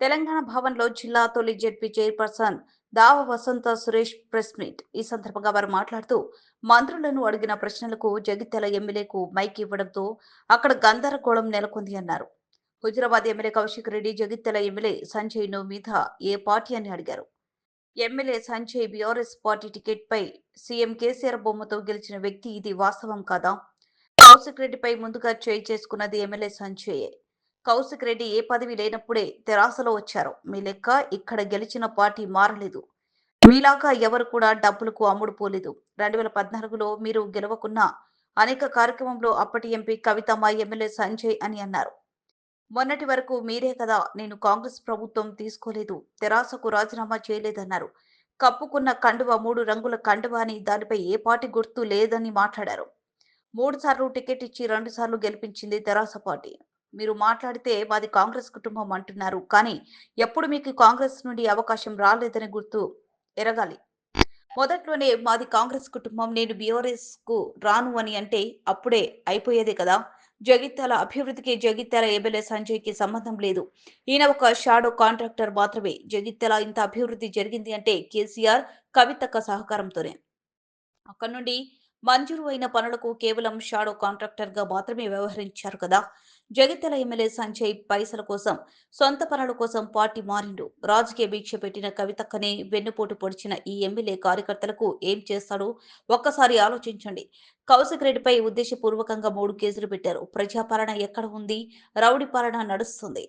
తెలంగాణ భవన్లో జిల్లా తొలి ZP chairperson Dava Vasantha Suresh press meet. ఈ సందర్భంగా వారు మాట్లాడుతూ మంత్రులను అడిగిన ప్రశ్నలకు జగిత్యాల ఎమ్మెల్యేకు మైక్ ఇవ్వడంతో అక్కడ గందరగోళం నెలకొంది అన్నారు. హుజరాబాద్ ఎమ్మెల్యే కౌశిక్ రెడ్డి జగిత్యాల ఎమ్మెల్యే సంజయ్ను మీద ఏ పార్టీ అని అడిగారు. MLA Sanjay BRS party ticket పై సీఎం కేసీఆర్ బొమ్మతో గెలిచిన వ్యక్తి ఇది వాస్తవం కాదా? కౌశిక్ రెడ్డిపై ముందుగా చేయి చేసుకున్నది ఎమ్మెల్యే సంజయే. కౌశిక్ రెడ్డి ఏ పదవి లేనప్పుడే తెరాసలో వచ్చారు. మీ లెక్క ఇక్కడ గెలిచిన పార్టీ మారలేదు. మీలాగా ఎవరు కూడా డబ్బులకు అమ్ముడు పోలేదు. రెండు వేల పద్నాలుగులో మీరు గెలవకున్న అనేక కార్యక్రమంలో అప్పటి ఎంపీ కవిత మా ఎమ్మెల్యే సంజయ్ అని అన్నారు. మొన్నటి వరకు మీరే కదా నేను కాంగ్రెస్ ప్రభుత్వం తీసుకోలేదు తెరాసకు రాజీనామా చేయలేదన్నారు. కప్పుకున్న కండువ మూడు రంగుల కండువ అని దానిపై ఏ పార్టీ గుర్తు లేదని మాట్లాడారు. మూడు సార్లు టికెట్ ఇచ్చి రెండు సార్లు గెలిపించింది తెరాస పార్టీ. మీరు మాట్లాడితే మాది కాంగ్రెస్ కుటుంబం అంటున్నారు. కానీ ఎప్పుడు మీకు కాంగ్రెస్ నుండి అవకాశం రాలేదని గుర్తు ఎరగాలి. మొదట్లోనే మాది కాంగ్రెస్ కుటుంబం నేను బీఆర్ఎస్కు రాను అని అంటే అప్పుడే అయిపోయేదే కదా. జగిత్యాల అభివృద్ధికి జగిత్యాల ఎమ్మెల్యే సంజయ్కి సంబంధం లేదు. ఈయన ఒక షాడో కాంట్రాక్టర్ మాత్రమే. జగిత్యాల ఇంత అభివృద్ధి జరిగింది అంటే కేసీఆర్ కవితక్క సహకారంతోనే. అక్కడి నుండి మంజూరు అయిన పనులకు కేవలం షాడో కాంట్రాక్టర్గా మాత్రమే వ్యవహరించారు కదా. జగిత్యాల ఎమ్మెల్యే సంజయ్ పైసల కోసం సొంత పనుల కోసం పార్టీ మారిండు. రాజకీయ భిక్ష పెట్టిన కవితక్కనే వెన్నుపోటు పొడిచిన ఈ ఎమ్మెల్యే కార్యకర్తలకు ఏం చేస్తాడో ఒక్కసారి ఆలోచించండి. కౌశిక్ రెడ్డిపై ఉద్దేశపూర్వకంగా మూడు కేసులు పెట్టారు. ప్రజాపాలన ఎక్కడ ఉంది? రౌడీ పాలన నడుస్తుంది.